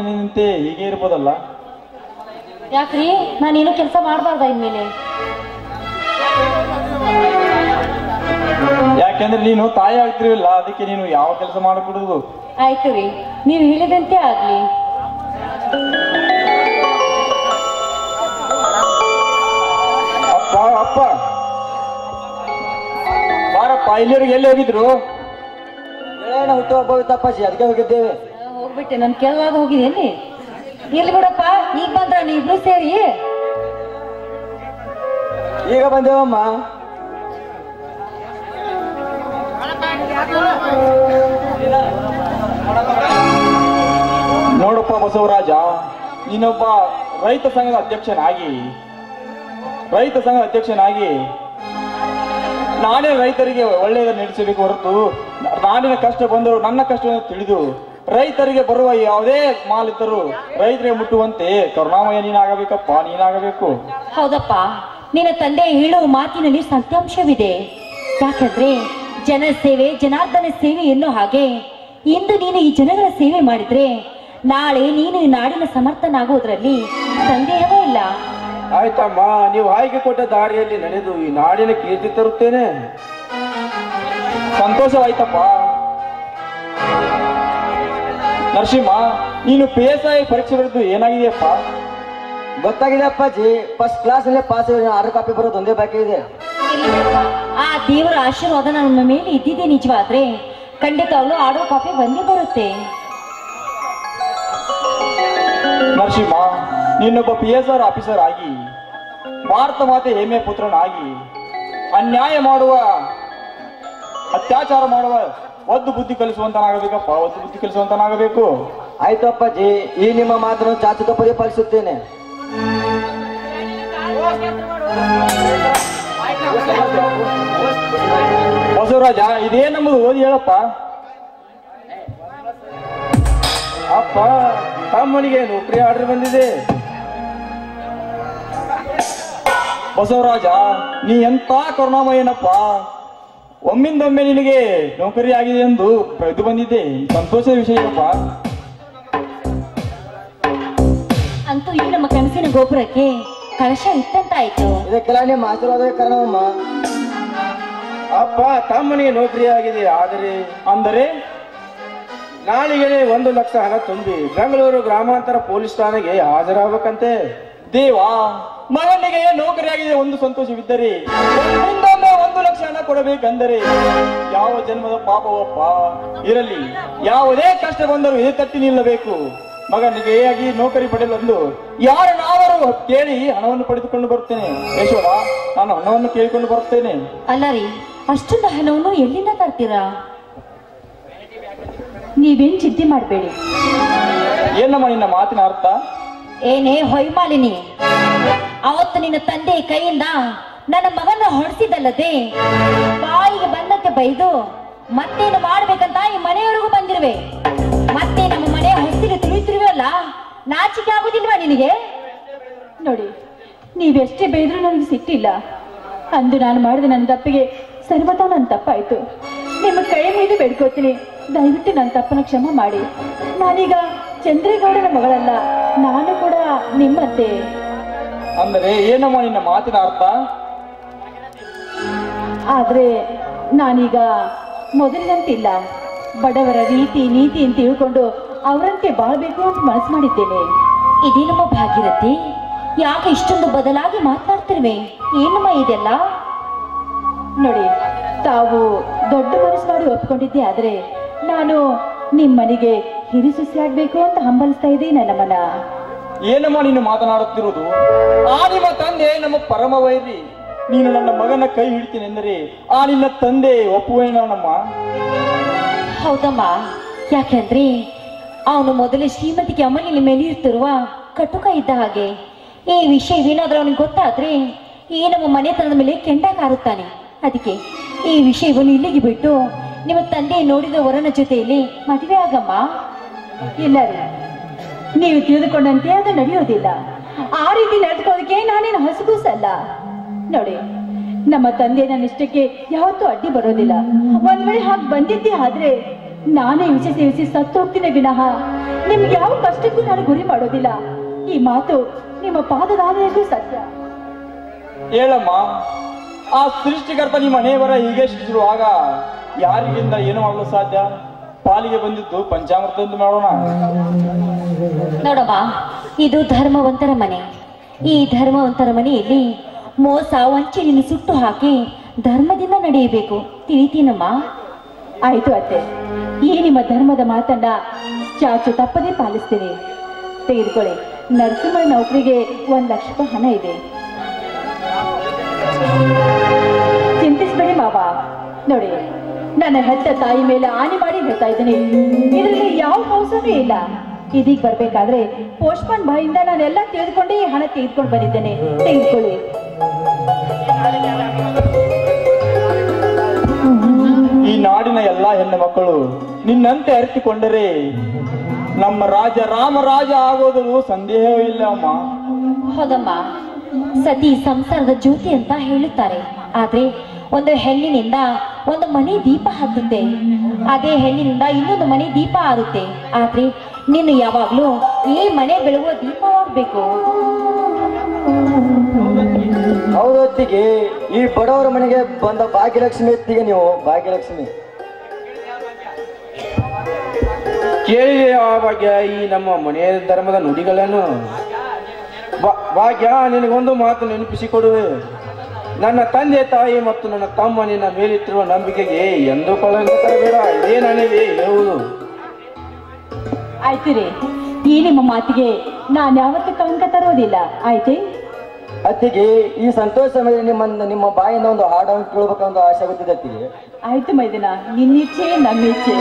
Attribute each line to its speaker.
Speaker 1: ನಿಂತೆ ಹೀಗೆ ಇರ್ಬೋದಲ್ಲ?
Speaker 2: ಯಾಕ್ರಿ? ನಾನೇನು ಕೆಲಸ ಮಾಡಬಾರ್ದ ಇನ್ಮೇಲೆ?
Speaker 1: ಯಾಕೆಂದ್ರೆ ನೀನು ತಾಯಿ ಆಗ್ತಿರಲಿಲ್ಲ ಅದಕ್ಕೆ ನೀನು ಯಾವ ಕೆಲಸ ಮಾಡಕೂಡುದು?
Speaker 2: ಆಯ್ತು ರೀ ನೀವು ಹೇಳಿದಂತೆ ಆಗ್ಲಿ.
Speaker 1: ಅಪ್ಪ ಅಪ್ಪ. ಬಾರಪ್ಪ ಇಲ್ಲಿಯವ್ರಿಗೆ ಎಲ್ಲಿ ಹೋಗಿದ್ರು?
Speaker 3: ಹುಟ್ಟು ಹಬ್ಬ ಇತ್ತಪ್ಪಾಜಿ? ಅದಕ್ಕೆ ಹೋಗಿದ್ದೇವೆ.
Speaker 2: ಹೋಗ್ಬಿಟ್ಟೆ, ನಾನು ಕೆಲವಾಗ ಹೋಗಿದೆ ಎಲ್ಲಿ? ಇಲ್ಲಿ ಬಿಡಪ್ಪ? ಈಗ ಬಂದ್ರ ನೀವಿಬ್ರು ಸೇರಿ?
Speaker 3: ಈಗ ಬಂದೇವಮ್ಮ.
Speaker 1: ನೋಡಪ್ಪ ಬಸವರಾಜ ಇನ್ನೊಬ್ಬ ರೈತ ಸಂಘದ ಅಧ್ಯಕ್ಷನಾಗಿ, ರೈತ ಸಂಘದ ಅಧ್ಯಕ್ಷನಾಗಿ ನಾನೇ ರೈತರಿಗೆ ಒಳ್ಳೆಯದನ್ನು ನಡೆಸಬೇಕು ಹೊರತು ನಾಡಿನ ಕಷ್ಟ ಬಂದರು ನನ್ನ ಕಷ್ಟವನ್ನು ತಿಳಿದು ರೈತರಿಗೆ ಬರುವ ಯಾವುದೇ ಮಾಲೀಕರು ರೈತರಿಗೆ ಮುಟ್ಟುವಂತೆ ಕರುಣಾಮಯ ನೀನಾಗಬೇಕಪ್ಪ ನೀನಾಗಬೇಕು.
Speaker 2: ಹೌದಪ್ಪ ನಿನ್ನ ತಂದೆ ಹೇಳುವ ಮಾತಿನಲ್ಲಿ ಸತ್ಯಾಂಶವಿದೆ ಯಾಕಂದ್ರೆ ಜನ ಸೇವೆ ಜನಾರ್ದನ ಸೇವೆ ಎನ್ನುವ ಹಾಗೆ ಇಂದು ನೀನು ಈ ಜನಗಳ ಸೇವೆ ಮಾಡಿದ್ರೆ ನಾಳೆ ನೀನು ಈ ನಾಡಿನ ಸಮರ್ಥನಾಗುವುದರಲ್ಲಿ ಸಂದೇಹವೇ ಇಲ್ಲ.
Speaker 3: ಆಯ್ತಮ್ಮ ನೀವು ಆಯ್ಕೆ ಕೊಟ್ಟ ದಾರಿಯಲ್ಲಿ ನಡೆದು ಈ ನಾಡಿನ ಕೀರ್ತಿ ತರುತ್ತೇನೆ.
Speaker 1: ಸಂತೋಷವಾಯ್ತಪ್ಪ. ನರಸಿಂಹ ನೀನು ಪಿ ಎಸ್ ಐ ಪರೀಕ್ಷೆ ಬರೆದು ಏನಾಗಿದೆಯಪ್ಪ?
Speaker 3: ಗೊತ್ತಾಗಿದೆ ಅಪ್ಪಾಜಿ ಫಸ್ಟ್ ಕ್ಲಾಸ್ ಅಲ್ಲೇ ಪಾಸ್ ಆರು ಕಾಪಿ ಬರೋದು ಒಂದೇ ಬಾಕಿ ಇದೆ.
Speaker 2: ಆ ದೇವರ ಆಶೀರ್ವಾದ ನಮ್ಮ ಮೇಲೆ ಇದ್ದಿದೆ ನಿಜವಾದ್ರೆ ಖಂಡಿತವಾಗ್ಲೂ ಆಡೋ ಕಾಪಿ ಬಂದೇ ಬರುತ್ತೆ.
Speaker 1: ನರಸಿಂಹ ನೀನೊಬ್ಬ ಪಿ ಎಸ್ ಆರ್ ಆಫೀಸರ್ ಆಗಿ ಭಾರತ ಮಾತೆ ಹೆಮ್ಮೆ ಪುತ್ರನಾಗಿ ಅನ್ಯಾಯ ಮಾಡುವ ಅತ್ಯಾಚಾರ ಮಾಡುವ ಒದ್ದು ಬುದ್ಧಿ ಕಲಿಸುವಂತನಾಗಬೇಕಪ್ಪ ಒದ್ದು ಬುದ್ಧಿ ಕಲಿಸುವಂತನಾಗಬೇಕು.
Speaker 3: ಆಯ್ತು ಅಪ್ಪಾಜಿ ಈ ನಿಮ್ಮ ಮಾತನ್ನು ಚಾಚು ತಪ್ಪದೆ ಪಾಲಿಸುತ್ತೇನೆ.
Speaker 1: ಬಸವರಾಜ ಇದೇ ನಮ್ಮದು ಓದಿ ಹೇಳಪ್ಪ?
Speaker 3: ಅಪ್ಪ ತಮ್ಮನಿಗೆ ನೌಕರಿ ಆರ್ಡರ್ ಬಂದಿದೆ.
Speaker 1: ಬಸವರಾಜ ನೀ ಎಂತ ಕರುಣಾಮಯನಪ್ಪ? ಒಮ್ಮಿಂದೊಮ್ಮೆ ನಿನಗೆ ನೌಕರಿ ಆಗಿದೆ ಎಂದು ಇದು ಬಂದಿದೆ ಸಂತೋಷದ ವಿಷಯಪ್ಪ
Speaker 2: ಅಂತೂ ಈ ನಮ್ಮ ಕನಸಿನ ಗೋಪುರಕ್ಕೆ ಕಳಶ ಇತ್ತಂತಾಯ್ತು
Speaker 3: ಇದಕ್ಕೆಲ್ಲ ನಿಮ್ಮ ಆಶೀರ್ವಾದವೇ ಕಾರಣವಮ್ಮ. ಅಪ್ಪ ತಮ್ಮನಿಗೆ ನೌಕರಿ ಆಗಿದೆ ಆದರೆ?
Speaker 1: ಅಂದರೆ?
Speaker 3: ನಾಳಿಗೆ ಒಂದು ಲಕ್ಷ ಹಣ ತುಂಬಿ ಬೆಂಗಳೂರು ಗ್ರಾಮಾಂತರ ಪೊಲೀಸ್ ಠಾಣೆಗೆ ಹಾಜರಾಗಬೇಕಂತೆ.
Speaker 1: ದೇವಾ. ಮಗನಿಗೆ ನೌಕರಿ ಆಗಿದೆ ಒಂದು ಸಂತೋಷವಿದ್ದರೆ. ಒಂದು ಲಕ್ಷ ಹಣ ಕೊಡಬೇಕಂದರೆ ಯಾವ ಜನ್ಮದ ಪಾಪವಪ್ಪ ಇರಲಿ. ಯಾವುದೇ ಕಷ್ಟ ಬಂದರೂ ಇದೇ ತಟ್ಟಿ ನಿಲ್ಲಬೇಕು. ಮಗನಿಗೆ ಆಗಿ ನೌಕರಿ ಯಾರು ನಾವರು ಕೇಳಿ ಹಣವನ್ನು ಪಡೆದುಕೊಂಡು ಬರ್ತೇನೆ. ಯಶೋರ ನಾನು ಹಣವನ್ನು ಕೇಳಿಕೊಂಡು ಬರ್ತೇನೆ.
Speaker 2: ಅಲ್ಲ ರೀ ಅಷ್ಟೊಂದು ಹಣವನ್ನು ಎಲ್ಲಿಂದ ತರ್ತೀರಾ? ನೀವೇನ್ ಚಿಂತೆ ಮಾಡಬೇಡಿ.
Speaker 1: ಏನಮ್ಮ ನಿನ್ನ ಮಾತಿನ ಅರ್ಥ?
Speaker 2: ಏನೇ ಹೊಯ್ಮಾಲಿನಿ ಅವತ್ತು ನಿನ್ನ ತಂದೆ ಕೈಯಿಂದ ನನ್ನ ಮಗನ ಹೊಡೆಸಿದಲ್ಲದೆ ಬಾಯಿಗೆ ಬಂದಂತೆ ಬೈದು ಮತ್ತೇನು ಮಾಡ್ಬೇಕಂತ ಈ ಮನೆಯವರೆಗೂ ಬಂದಿರುವೆ. ಮತ್ತೆ ನಮ್ಮ ಮನೆ ಹೊಸ್ತಿಲು ಅಲ್ಲ ನಾಚಿಕೆ ಆಗುದಿಲ್ವಾ ನಿನಗೆ?
Speaker 4: ನೋಡಿ, ನೀವೆಷ್ಟೇ ಬೈದ್ರು ನನಗೆ ಸಿಟ್ಟಿಲ್ಲ. ಅಂದು ನಾನು ಮಾಡಿದ ನನ್ನ ತಪ್ಪಿಗೆ ಸರ್ವತಾ ನನ್ನ ತಪ್ಪಾಯ್ತು. ನಿಮ್ಮ ಕೈ ಮುಗಿದು ಬೇಡ್ಕೋತೀನಿ. ದಯವಿಟ್ಟು ನನ್ನ ತಪ್ಪನ ಕ್ಷಮ ಮಾಡಿ. ನಾನೀಗ ಚಂದ್ರೇಗೌಡನ ಮಗಳಲ್ಲ, ನಾನು ಕೂಡ ನಿಮ್ಮಂತೆ.
Speaker 1: ಅಂದರೆ ಏನಮ್ಮ ನಿನ್ನ ಮಾತಿನ ಅರ್ಥ?
Speaker 4: ಆದ್ರೆ ನಾನೀಗ ಮೊದಲಿನಂತಿಲ್ಲ. ಬಡವರ ರೀತಿ ನೀತಿ ಅಂತ ತಿಳ್ಕೊಂಡು ಅವರಂತೆ ಬಾಳ್ಬೇಕು ಅಂತ ಮನಸ್ಸು ಮಾಡಿದ್ದೇನೆ.
Speaker 2: ಇದೇನಮ್ಮ ಭಾಗ್ಯರತಿ. ಯಾಕೆ ಇಷ್ಟೊಂದು ಬದಲಾಗಿ ಮಾತನಾಡ್ತಿರುವೆ? ಏನಮ್ಮ ಇದೆಲ್ಲ?
Speaker 4: ನೋಡಿ, ತಾವು ದೊಡ್ಡ ಮನಸ್ಸು ಮಾಡಿ ಒಪ್ಕೊಂಡಿದ್ದೆ ಆದ್ರೆ ನಾನು ನಿಮ್ಮ ಮನೆಗೆ ಹಿರಿಸುಸಿ ಆಗ್ಬೇಕು ಅಂತ ಹಂಬಲಿಸ್ತಾ ಇದ್ದೀನಿ
Speaker 1: ಏನಮ್ಮ ನೀನು ಮಾತನಾಡುತ್ತಿರುವುದು? ಆ ನಿಮ್ಮ ತಂದೆ ನಮ್ಮ ಪರಮ ವೈರಿ ನೀನು ನನ್ನ ಮಗನ ಕೈ ಹಿಡ್ತೀನಿ ಎಂದರೆ ಆ ನಿನ್ನ ತಂದೆ ಒಪ್ಪುವೇನಮ್ಮ
Speaker 2: ಹೌದಮ್ಮ. ಯಾಕೆಂದ್ರೆ ಅವನು ಮೊದಲೇ ಶ್ರೀಮತಿಗೆ ಅಮ್ಮನಿನ ಮೇಲೆ ಇರ್ತಿರುವ ಕಟುಕ ಇದ್ದ ಹಾಗೆ. ಈ ವಿಷಯವೇನಾದ್ರೂ ಅವನಿಗೆ ಗೊತ್ತಾದ್ರೆ ಈ ನಮ್ಮ ಮನೆತನದ ಮೇಲೆ ಕೆಂಡ ಕಾರುತ್ತಾನೆ. ಅದಕ್ಕೆ ಈ ವಿಷಯವನ್ನು ಇಲ್ಲಿಗೆ ಬಿಟ್ಟು ನಿಮ್ಮ ತಂದೆ ನೋಡಿದ ವರನ ಜೊತೆಯಲ್ಲಿ ಮದುವೆ ಆಗಮ್ಮ.
Speaker 4: ಇಲ್ಲ ರೀ. ನೀವು ತಿಳಿದುಕೊಂಡಂತೆ ಅದು ನಡೆಯೋದಿಲ್ಲ ಆ ರೀತಿ ನಡೆದುಕೊಳ್ಳೋದಕ್ಕೆ ನಾನೇನು ಹಸುಗೂಸಲ್ಲ ನೋಡಿ ನಮ್ಮ ತಂದೆ ನನ್ನ ಇಷ್ಟಕ್ಕೆ ಯಾವತ್ತೂ ಅಡ್ಡಿ ಬರೋದಿಲ್ಲ ಒಂದ್ ವೇಳೆ ಹಾಗೆ ಬಂದಿದ್ದೆ ಆದ್ರೆ ನಾನೇ ವಿಷ ಸೇವಿಸಿ ಸತ್ತು ಹೋಗ್ತೀನಿ ವಿನಃ. ನಿಮ್ಗೆ ಯಾವ ಕಷ್ಟಕ್ಕೂ ನಾನು ಗುರಿ ಮಾಡೋದಿಲ್ಲ. ಈ ಮಾತು ನಿಮ್ಮ ಪಾದದಾನೆಯಲ್ಲೂ ಸತ್ಯ.
Speaker 1: ಹೇಳಮ್ಮ ಆ ಸೃಷ್ಟಿಕರ್ತ ನಿಮ್ಮ ಮನೆಯವರ ಹೀಗೆ ಆಗ ಯಾರಿಗಿಂದ ಏನು ಮಾಡಲು ಸಾಧ್ಯ? ಪಾಲಿಗೆ ಬಂದಿದ್ದು ಪಂಚಾಮೃತ ಎಂದು ಮಾಡೋಣ.
Speaker 2: ನೋಡಮ್ಮ ಇದು ಧರ್ಮವಂತರ ಮನೆ. ಈ ಧರ್ಮವಂತರ ಮನೆಯಲ್ಲಿ ಮೋಸ ವಂಚನೆಯನ್ನು ಸುಟ್ಟು ಹಾಕಿ ಧರ್ಮದಿಂದ ನಡೆಯಬೇಕು. ತಿಳಿತೀನಮ್ಮ
Speaker 4: ಆಯ್ತು ಅತ್ತೆ. ಈ ನಿಮ್ಮ ಧರ್ಮದ ಮಾತನ್ನ ಚಾಚು ತಪ್ಪದೇ ಪಾಲಿಸ್ತೀನಿ. ತೆಗೆದುಕೊಳ್ಳಿ. ನರಸಿಂಹ ನೌಕರಿಗೆ ಒಂದ್ ಲಕ್ಷ ಹಣ ಇದೆ. ಚಿಂತಿಸ್ಬೇಡಿ ಮಾವ. ನೋಡಿ, ನನ್ನ ಹೆತ್ತ ತಾಯಿ ಮೇಲೆ ಆನೆ ಮಾಡಿ ಹೇಳ್ತಾ ಇದ್ದೀನಿ. ಇದರಲ್ಲಿ ಯಾವ ಮೋಸನೂ ಇಲ್ಲ. ಇದೀಗ ಬರ್ಬೇಕಾದ್ರೆ ಪೋಸ್ಟ್ಮನ್ ಬಾಯಿಂದ ನಾನೆಲ್ಲ ತಿಳಿದುಕೊಂಡೇ ಹಣ ತೆಗೆದುಕೊಂಡು ಬಂದಿದ್ದೇನೆ. ತೆಗೆದುಕೊಳ್ಳಿ.
Speaker 1: ಈ ನಾಡಿನ ಎಲ್ಲಾ ಹೆಣ್ಣು ಮಕ್ಕಳು, ನಿನ್ನಂತೆ ಅರಿಸಿಕೊಂಡರೆ ನಮ್ಮ ರಾಜ ರಾಮರಾಜ ಆಗೋದು ಸಂದೇಹವೂ ಇಲ್ಲ, ಅಮ್ಮ.
Speaker 2: ಹೌದಮ್ಮ. ಸತಿ ಸಂಸಾರದ ಜ್ಯೋತಿ ಅಂತ ಹೇಳುತ್ತಾರೆ. ಆದ್ರೆ ಒಂದು ಹೆಣ್ಣಿನಿಂದ ಒಂದು ಮನೆ ದೀಪ ಹತ್ತುತ್ತೆ. ಅದೇ ಹೆಣ್ಣಿನಿಂದ ಇನ್ನೊಂದು ಮನೆ ದೀಪ ಆರುತ್ತೆ. ಆದ್ರೆ ನೀನು ಯಾವಾಗ್ಲೂ ಈ ಮನೆ ಬೆಳಗುವ ದೀಪವಾಗ್ಬೇಕು
Speaker 5: ಹೌದು ಹೊತ್ತಿಗೆ ಈ ಬಡವರ ಮನೆಗೆ ಬಂದ ಭಾಗ್ಯಲಕ್ಷ್ಮಿ ಎತ್ತಿಗೆ ನೀವು, ಭಾಗ್ಯಲಕ್ಷ್ಮಿ?
Speaker 3: ಕೇಳಿ ಆ ಭಾಗ್ಯ ಈ ನಮ್ಮ ಮನೆಯ ಧರ್ಮದ ನುಡಿಗಳನ್ನು. ಭಾಗ್ಯ, ನಿನಗೊಂದು ಮಾತು ನೆನಪಿಸಿಕೊಡುವೆ. ನನ್ನ ತಂದೆ ತಾಯಿ ಮತ್ತು ನನ್ನ ತಮ್ಮ ನಿನ್ನ ಮೇಲಿಟ್ಟಿರುವ ನಂಬಿಕೆಗೆ ಎಂದು ಕಳಂಕ ತರಬೇಡ, ಇದೇ ನನಗೆ ಹೇಳುವುದು.
Speaker 4: ಆಯ್ತು ರೀ, ಈ ನಿಮ್ಮ ಮಾತಿಗೆ ನಾನು ಯಾವತ್ತೂ ಕಳಂಕ ತರೋದಿಲ್ಲ ಆಯ್ತೇ?
Speaker 5: ಅತ್ತಿಗೆ ಈ ಸಂತೋಷ ಮೇಲೆ ನಿಮ್ಮ ನಿಮ್ಮ ಬಾಯಿಂದ ಒಂದು ಹಾಡನ್ನು ಒಂದು ಆಸೆ ಆಗುತ್ತಿದೆ ಅತ್ತಿಗೆ.
Speaker 4: ಆಯ್ತು ಮೈದಿನ, ನಿನ್ನಿಚ್ಛೆ ನನ್ನಿಚ್ಛೆ.